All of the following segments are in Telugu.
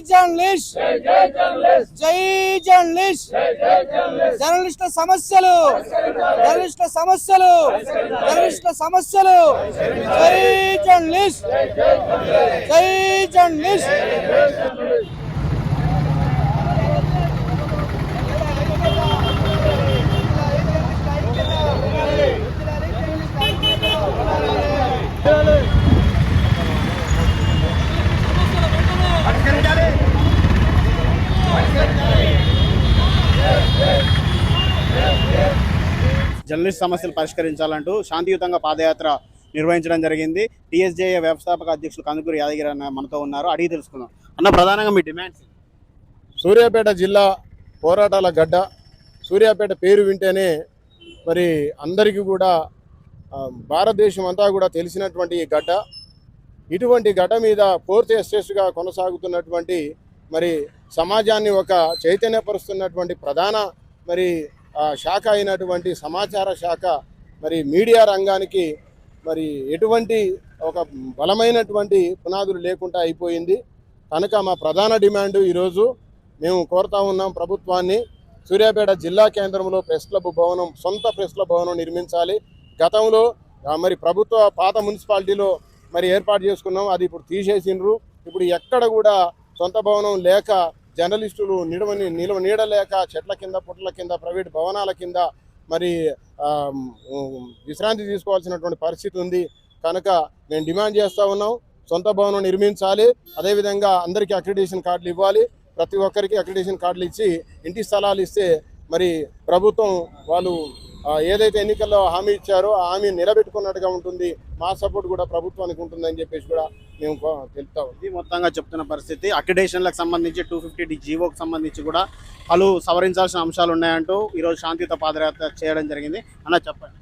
జర్నలిస్ట్. జై జర్నలిస్ట్. జర్నలిస్టుల సమస్యలు. జర్నలిస్టుల సమస్యలు. జర్నలిస్టుల సమస్యలు. జై జర్నలిస్ట్. జై జర్నలిస్ట్. జర్నలిస్ట్ సమస్యలు పరిష్కరించాలంటూ శాంతియుతంగా పాదయాత్ర నిర్వహించడం జరిగింది. టీఎస్జేఏ వ్యవస్థాపక అధ్యక్షులు కందుకూరి యాదగిరి అన్న మనతో ఉన్నారు. అడిగి తెలుసుకుందాం. అన్న ప్రధానంగా మీ డిమాండ్స్ సూర్యాపేట జిల్లా పోరాటాల గడ్డ. సూర్యాపేట పేరు వింటేనే మరి అందరికీ కూడా భారతదేశం అంతా కూడా తెలిసినటువంటి ఈ గడ్డ. ఇటువంటి గడ్డ మీద ఫోర్త్ ఎస్టేట్గా కొనసాగుతున్నటువంటి మరి సమాజాన్ని ఒక చైతన్యపరుస్తున్నటువంటి ప్రధాన మరి శాఖ అయినటువంటి సమాచార శాఖ మరి మీడియా రంగానికి మరి ఎటువంటి ఒక బలమైనటువంటి పునాదులు లేకుండా అయిపోయింది. కనుక మా ప్రధాన డిమాండ్ ఈరోజు మేము కోరుతా ఉన్నాం ప్రభుత్వాన్ని సూర్యాపేట జిల్లా కేంద్రంలో ప్రెస్ క్లబ్ భవనం సొంత ప్రెస్ క్లబ్ భవనం నిర్మించాలి. గతంలో మరి ప్రభుత్వ పాత మున్సిపాలిటీలో మరి ఏర్పాటు చేసుకున్నాం. అది ఇప్పుడు తీసేసిండ్రు. ఇప్పుడు ఎక్కడ కూడా సొంత భవనం లేక జర్నలిస్టులు నిడవని నిలవ నీడలేక చెట్ల కింద పుట్ల కింద ప్రైవేట్ భవనాల కింద మరి విశ్రాంతి తీసుకోవాల్సినటువంటి పరిస్థితి ఉంది. కనుక మేము డిమాండ్ చేస్తూ ఉన్నాం. సొంత భవనం నిర్మించాలి. అదేవిధంగా అందరికీ అక్రిడేషన్ కార్డులు ఇవ్వాలి. ప్రతి ఒక్కరికి అక్రిడేషన్ కార్డులు ఇచ్చి ఇంటి స్థలాలు ఇస్తే మరి ప్రభుత్వం వాళ్ళు ఏదైతే ఎన్నికల్లో హామీ ఇచ్చారో ఆ హామీ నిలబెట్టుకున్నట్టుగా ఉంటుంది. మా సపోర్ట్ కూడా ప్రభుత్వానికి ఉంటుందని చెప్పేసి కూడా మేము తెలుపుతా. ఇది మొత్తంగా చెప్తున్న పరిస్థితి. అక్రిడేషన్లకు సంబంధించి టూ ఫిఫ్టీ జీవోకి సంబంధించి కూడా పలు సవరించాల్సిన అంశాలు ఉన్నాయంటూ ఈరోజు శాంతియుత పాదయాత్ర చేయడం జరిగింది. అన్న చెప్పండి.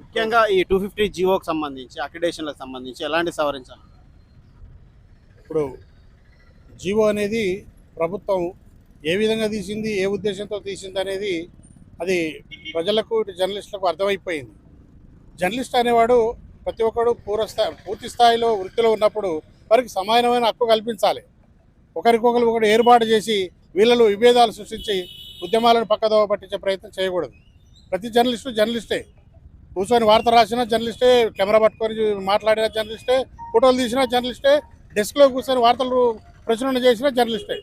ముఖ్యంగా ఈ టూ ఫిఫ్టీ జీవోకి సంబంధించి అక్రిడేషన్లకు సంబంధించి ఎలాంటి సవరించాలి? ఇప్పుడు జీవో అనేది ప్రభుత్వం ఏ విధంగా తీసింది ఏ ఉద్దేశంతో తీసింది అనేది అది ప్రజలకు ఇటు జర్నలిస్టులకు అర్థమైపోయింది. జర్నలిస్ట్ అనేవాడు ప్రతి ఒక్కడు పూర్వస్థాయి పూర్తి స్థాయిలో వృత్తిలో ఉన్నప్పుడు వారికి సమానమైన హక్కు కల్పించాలి. ఒకరికొకరు ఒకరు ఏర్పాటు చేసి వీళ్ళలో విభేదాలు సృష్టించి ఉద్యమాలను పక్కదోవ పట్టించే ప్రయత్నం చేయకూడదు. ప్రతి జర్నలిస్టు జర్నలిస్టే. కూర్చొని వార్త రాసినా జర్నలిస్టే కెమెరా పట్టుకొని మాట్లాడిన జర్నలిస్టే ఫోటోలు తీసినా జర్నలిస్టే డెస్క్లో కూర్చొని వార్తలు ప్రచురణ చేసిన జర్నలిస్టే.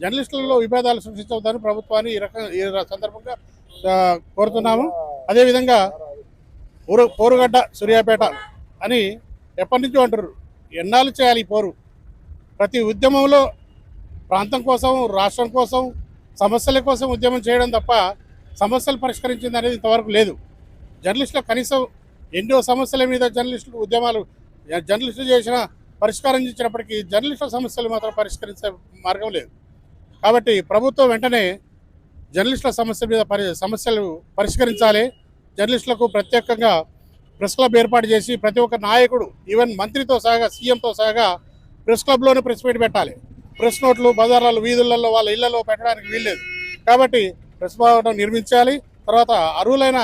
జర్నలిస్టులలో విభేదాలు సృష్టించవద్దని ప్రభుత్వాన్ని ఈ రకం ఈ సందర్భంగా కోరుతున్నాము. అదేవిధంగా పోరు పోరుగడ్డ సూర్యాపేట అని ఎప్పటి నుంచో అంటారు ఎన్నాళ్ళు చేయాలి ఈ పోరు? ప్రతి ఉద్యమంలో ప్రాంతం కోసం రాష్ట్రం కోసం సమస్యల కోసం ఉద్యమం చేయడం తప్ప సమస్యలు పరిష్కరించింది అనేది ఇంతవరకు లేదు. జర్నలిస్టులు కనీసం ఎన్నో సమస్యల మీద జర్నలిస్టులు ఉద్యమాలు జర్నలిస్టులు చేసిన పరిష్కారం ఇచ్చినప్పటికీ జర్నలిస్టుల సమస్యలు మాత్రం పరిష్కరించే మార్గం లేదు. కాబట్టి ప్రభుత్వం వెంటనే జర్నలిస్టుల సమస్య మీద పరి సమస్యలు పరిష్కరించాలి. జర్నలిస్టులకు ప్రత్యేకంగా ప్రెస్ క్లబ్ ఏర్పాటు చేసి ప్రతి ఒక్క నాయకుడు ఈవెన్ మంత్రితో సహా సీఎంతో సహా ప్రెస్ క్లబ్లోనే ప్రెస్ మీట్ పెట్టాలి. ప్రెస్ నోట్లు బజార్లలో వీధులలో వాళ్ళ ఇళ్ళలో పెట్టడానికి వీల్లేదు. కాబట్టి ప్రెస్ భవనం నిర్మించాలి. తర్వాత అర్హులైన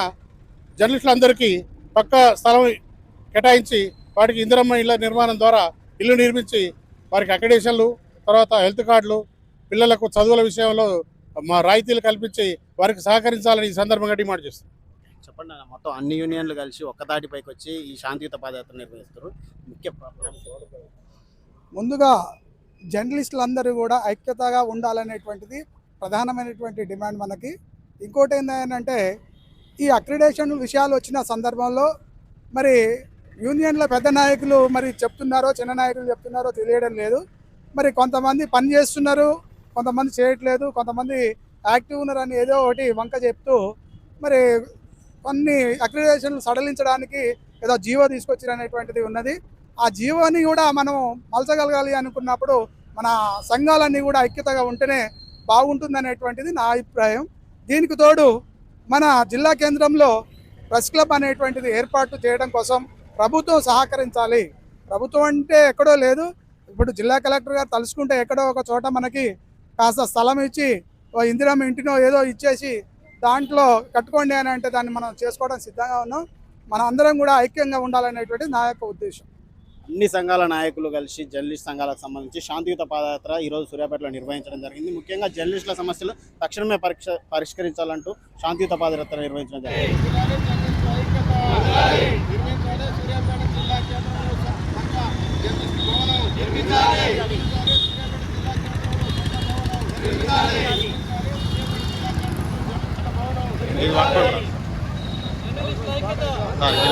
జర్నలిస్టులందరికీ పక్క స్థలం కేటాయించి వాటికి ఇందిరమ్మ ఇళ్ళ నిర్మాణం ద్వారా ఇల్లు నిర్మించి వారికి అకడేషన్లు తర్వాత హెల్త్ కార్డులు పిల్లలకు చదువుల విషయంలో మా రాయితీలు కల్పించి వారికి సహకరించాలని ఈ సందర్భంగా డిమాండ్ చేస్తాం చెప్పండి అన్న మొత్తం అన్ని యూనియన్లు కలిసి ఒక్కతాటిపైకి వచ్చి ఈ శాంతియుత పాదయాత్ర నిర్వహిస్తారు ముఖ్య ప్రాబ్లం. ముందుగా జర్నలిస్టులందరూ కూడా ఐక్యతగా ఉండాలనేటువంటిది ప్రధానమైనటువంటి డిమాండ్ మనకి. ఇంకోటి ఏంటంటే ఈ అక్రిడేషన్ విషయాలు వచ్చిన సందర్భంలో మరి యూనియన్ల పెద్ద నాయకులు మరి చెప్తున్నారో చిన్న నాయకులు చెప్తున్నారో తెలియడం లేదు. మరి కొంతమంది పని చేస్తున్నారు కొంతమంది చేయట్లేదు కొంతమంది యాక్టివ్ ఉన్నారని ఏదో ఒకటి వంక చెప్తూ మరి కొన్ని అక్రిడేషన్లు సడలించడానికి ఏదో జీవో తీసుకొచ్చిరనేటువంటిది ఉన్నది. ఆ జీవోని కూడా మనం మలచగలగాలి అనుకున్నప్పుడు మన సంఘాలన్నీ కూడా ఐక్యతగా ఉంటేనే బాగుంటుందనేటువంటిది నా అభిప్రాయం. దీనికి తోడు మన జిల్లా కేంద్రంలో ప్రెస్ క్లబ్ అనేటువంటిది ఏర్పాటు చేయడం కోసం ప్రభుత్వం సహకరించాలి. ప్రభుత్వం అంటే ఎక్కడో లేదు. ఇప్పుడు జిల్లా కలెక్టర్ గారు తలుచుకుంటే ఎక్కడో ఒక చోట మనకి కాస్త స్థలం ఇచ్చి ఇందిరమ్మ ఇంటినో ఏదో ఇచ్చేసి దాంట్లో కట్టుకోండి అని అంటే దాన్ని మనం చేసుకోవడం సిద్ధంగా ఉన్నాం. మనం అందరం కూడా ఐక్యంగా ఉండాలనేటువంటి నా యొక్క ఉద్దేశం. అన్ని సంఘాల నాయకులు కలిసి జర్నలిస్ట్ సంఘాలకు సంబంధించి శాంతియుత పాదయాత్ర ఈరోజు సూర్యాపేటలో నిర్వహించడం జరిగింది. ముఖ్యంగా జర్నలిస్టుల సమస్యలు తక్షణమే పరీక్ష పరిష్కరించాలంటూ శాంతియుత పాదయాత్ర నిర్వహించడం జరిగింది. Not